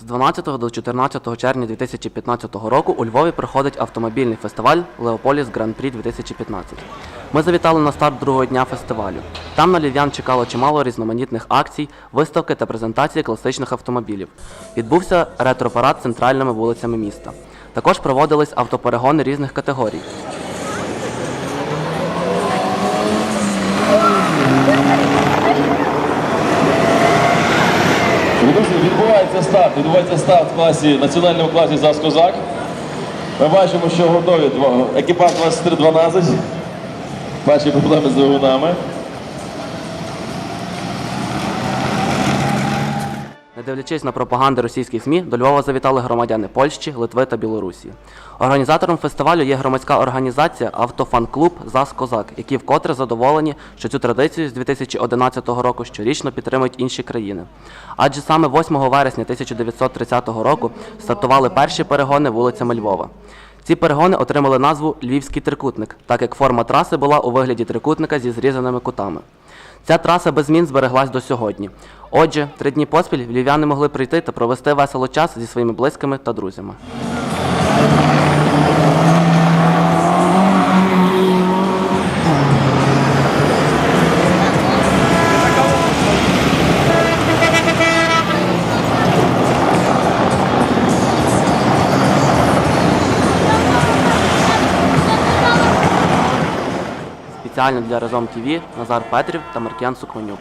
З 12 до 14 червня 2015 року у Львові проходить автомобільний фестиваль Леополіс Гран-прі 2015. Ми завітали на старт другого дня фестивалю. Там на львів'ян чекало чимало різноманітних акцій, виставки та презентації класичних автомобілів. Відбувся ретро-парад центральними вулицями міста. Також проводились автоперегони різних категорій. Відбувається старт. Відбувається старт в класі національному класі ЗАЗ Козак. Ми бачимо, що готові екіпаж екіпаж 2312. Бачимо проблеми з двигунами. Не дивлячись на пропаганди російських ЗМІ, до Львова завітали громадяни Польщі, Литви та Білорусі. Організатором фестивалю є громадська організація Автофан-клуб ЗАЗ Козак, які вкотре задоволені, що цю традицію з 2011 року щорічно підтримують інші країни. Адже саме 8 вересня 1930 року стартували перші перегони вулицями Львова. Ці перегони отримали назву Львівський трикутник, так як форма траси була у вигляді трикутника зі зрізаними кутами. Ця траса без змін збереглась до сьогодні. Отже, три дні поспіль львів'яни могли прийти та провести весело час зі своїми близькими та друзями. Спеціально для Разом ТВ Назар Петрів та Маркіян Сукманюк.